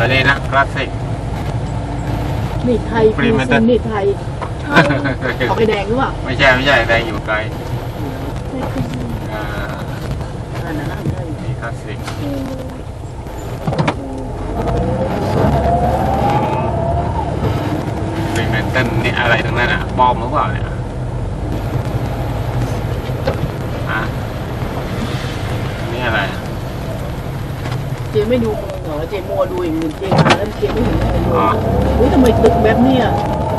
ตัวนี้นะคลาสสิกนี่ไทยปรีฟิวเมนเตซิอร์นนี่ไทยออกไปแดงหรือเปล่าไม่ใช่ไม่ใช่แดงอยู่ไกลอ่าอันนั้นอันนั้นนี่คลาสสิกฟรีเมนเทนนี่อะไรทั้งนั้นอะ ปลอมหรือเปล่าเนี่ยฮะนี่อะไรอะเจไม่ดูเหรอเจมัวดูอย่างอื่นเจมาแล้วเจไม่เห็นอะไรเลยอุ้ยทำไมตึกแบบเนี้ย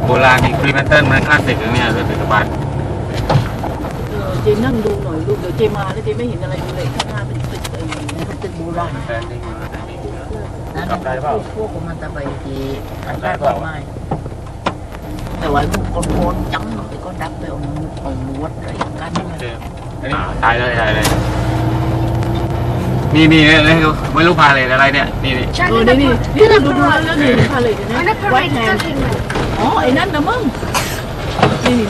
โบราณนี่ฟรีเมนเทนมันคลาสสิกอย่างเนี้ยเรื่องปัจจุบันเออเจนั่งดูหน่อยลูกเดี๋ยวเจมาแล้วเจไม่เห็นอะไรเลยข้างหน้าเป็นตึกอะไรอย่างเงี้ยมันตึกโบราณ แต่นี่มันแต่นี่มันนะกลับได้เปล่า พวกมันตะไปทีกลับได้เปล่าไม่ แต่ว่าลูกคนโคนจังหน่อยก็ดับไปเอาเอานวดอะไรกันโอเคอันนี้ถ่ายเลยถ่ายเลยนี่นี่นี่นี่ไม่รู้พาเลยอะไรเนี่ยนี่นี่ เออนี่นี่นี่ดูดูแล้วแล้วนี่พาเลยนะไว้แทนอ๋อไอ้นั่นนะมึงนี่นี่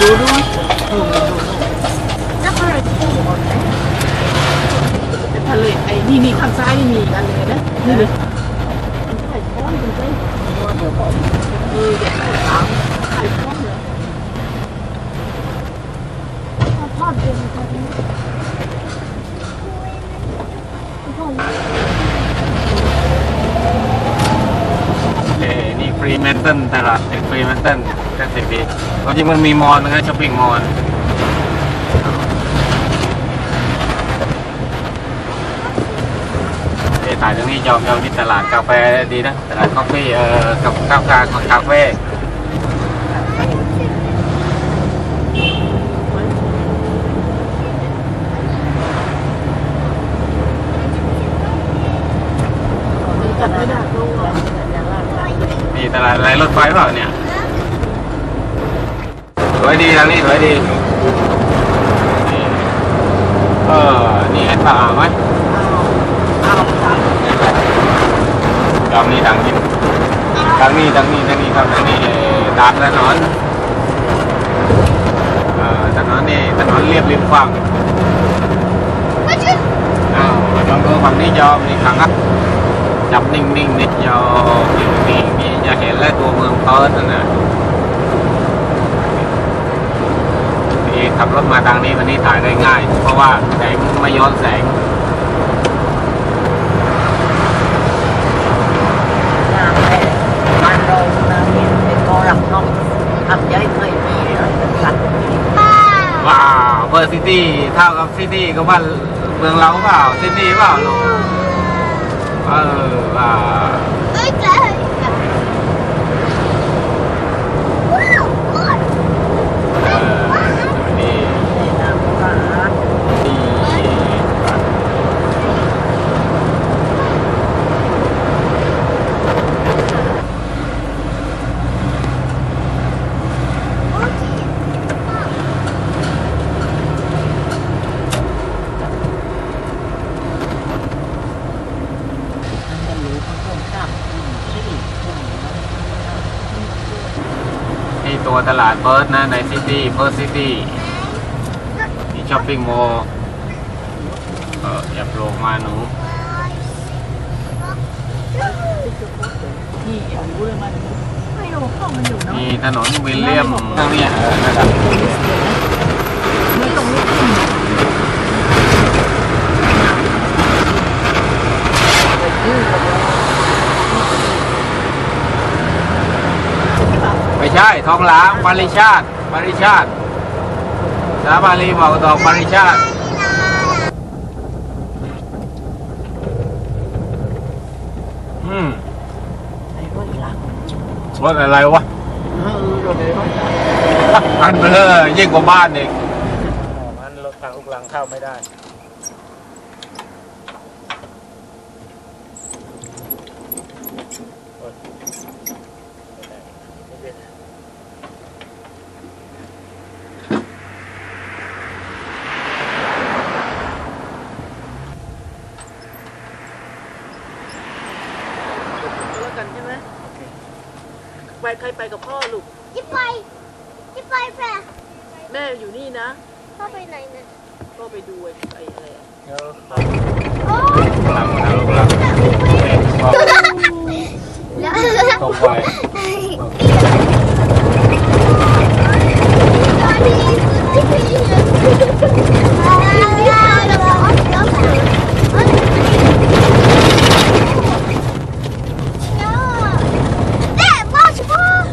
ดูดูเออดูเป็นพาเลยไอ้นี่นี่ข้างซ้ายนี่มีอีกอันหนึงเลยนะนี่เลย นี่ฟรีเมนเทนตลาดฟรีเมนเทนแค่สิบปีความจริงมันมีมอลนะช้อปปิ้งมอล เอ้ถ่ายตรงนี้ยอมยอมที่ตลาดกาแฟดีนะตลาดกาแฟเอ่อกับกาแฟคาเฟ่จัดไม่ตลาดอะไรรถไฟเปล่าเนี่ยสวยดีทางนี้สวยดี เออ นี่เห็นป่าไหม เอาครับ ยอมนี่ทางนี้ทางนี้ทางนี้ทางนี้ครับทางนี้ตามถนนเอ่อถนนนี่ถนนเรียบริมฝั่งอ้าวลองดูฝั่งนี้ยอมนี่ขังครับจับนิ่งๆนิดยอมนิ่งๆนี่จะเห็นแล้วตัวเมืองเพิร์ทนั่นน่ะนี่ขับรถมาทางนี้วันนี้ถ่ายได้ง่าย เพราะว่าแสงไม่ย้อนแสงานแม่บ้านเรานะมีเป็นกอหลักนอกทำย้ายเคยมีเลยสัตว์ ว้าวเบอร์ซิ ตี้เท่ากับซิตี้ก็บ้านเมืองเราเปล่าซิตี้เปล่าลูกเออว้าวเออนี่ นี่นะก็อาร์ต นี่มันจะรู้คนพวกข้ามที่พวกนี้ นี่ ตัวตลาดเพิร์ทนะในซิตี้เพิร์ทซิตี้นี่ช้อปปิ้งมอลล์เอออย่าโผล่มาหนูที่อย่างรู้เลยมันไม่รู้ข้องมันอยู่เนาะมีถนนวิลเลียมทางเนี้ยเออนะครับ ไม่ต้องลุกขึ้น ไม่ใช่ท องหลางปริชาติปริชาติสาบาลีบอกดอกปริชาติอืมไอ้คนหลังรถอะไรวะอันเบลอยิ่งกว่าบ้านอีกมันรถทางลูกหลังเข้าไม่ได้ ใช่ไหมไปใครไปกับพ่อลูก จะไปจะไปแฟร์แม่อยู่นี่นะเข้าไปไหนนะก็ไปดูไอ้ไอ้อะไรอะเดี๋ยวโอ้ หลังนะลูกหลังตรงไป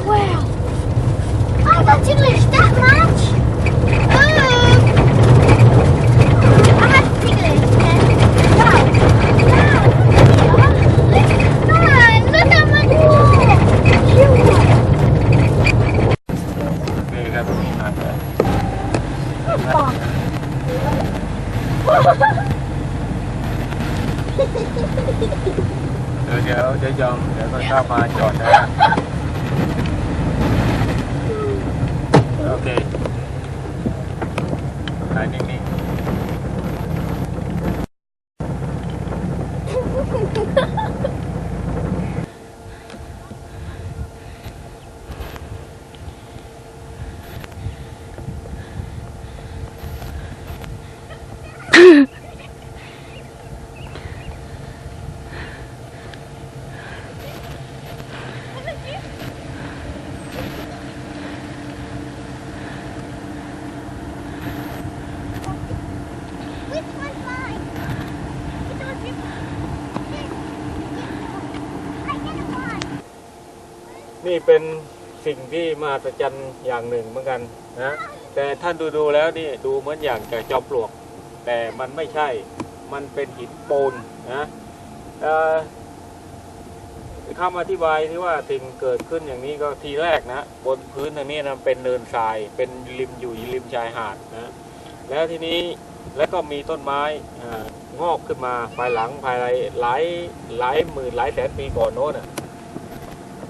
Wow. I got English that much. Um, I have English then. Wow. Wow. Look at my door. Cute. นี่ครับมีหาดเลย เดี๋ยวเดี๋ยวเดี๋ยวยอมเดี๋ยวก็เข้ามาจอดนะโอเคหายนิ่งๆ Which one's mine? Which one's your This. I get one. นี่เป็นสิ่งที่มหัศจรรย์อย่างหนึ่งเหมือนกันนะแต่ท่านดูดูๆแล้วนี่ดูเหมือนอย่างจะจอมปลวก แต่มันไม่ใช่มันเป็นหินปูนนะคำอธิบายที่ว่าสิ่งเกิดขึ้นอย่างนี้ก็ทีแรกนะบนพื้นอันนี้นะเป็นเนินทราย เป็นริมอยู่ริมชายหาดนะแล้วทีนี้แล้วก็มีต้นไม้องอกขึ้นมาภายหลังภายหลายหลายหมื่นหลายแสนปีก่อนโน้นอะ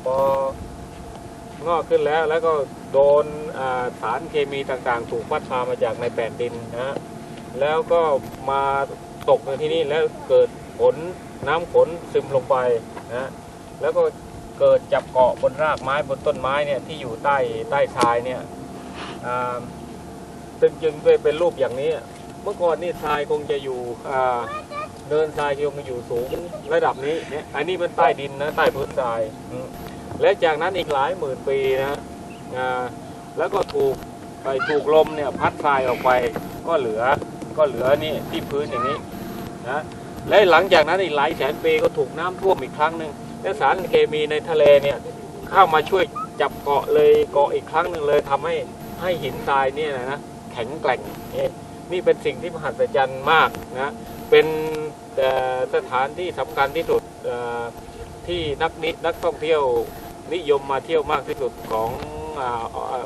พอ งอกขึ้นแล้วแล้วก็โดนสารเคมีต่างๆ ถูกพัดพามาจากในแผ่นดินนะแล้วก็มาตกในที่นี่แล้วเกิดฝนน้ำฝนซึมลงไปนะแล้วก็เกิดจับเกาะบนรากไม้บนต้นไม้เนี่ยที่อยู่ใต้ใต้ทรายเนี่ยอ่าตึงจึงด้วยเป็นรูปอย่างนี้ เมื่อก่อนนี่ทรายคงจะอยู่เดินทรายคงจะอยู่สูงระดับนี้เนี่ยอันนี้มันใต้ดินนะใต้พื้นทราย และจากนั้นอีกหลายหมื่นปีนะแล้วก็ถูกไปถูกลมเนี่ยพัดทรายออกไปก็เหลือก็เหลือนี่ที่พื้นอย่างนี้นะและหลังจากนั้นอีกหลายแสนปีก็ถูกน้ำท่วมอีกครั้งหนึ่งและสารเคมีในทะเลเนี่ยเข้ามาช่วยจับเกาะเลยเกาะอีกครั้งหนึ่งเลยทำให้ให้หินทรายเนี่ยนะนะแข็งแกร่งนี่เป็นสิ่งที่มหัศจรรย์มากนะเป็นสถานที่สำคัญที่สุดที่นักนินักท่องเที่ยว นิยมมาเที่ยวมากที่สุดของ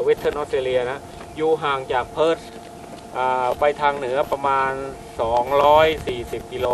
เวสเทิร์นออสเตรเลียนะอยู่ห่างจากเพิร์ธไปทางเหนือประมาณ 240 กิโล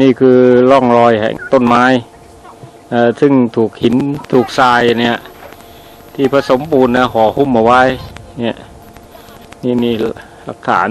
นี่คือร่องรอยแห่งต้นไม้ซึ่งถูกหินถูกทรายเนี่ยที่ผสมปูนนะห่อหุ้มเอาไว้เนี่ยนี่นี่หลักฐาน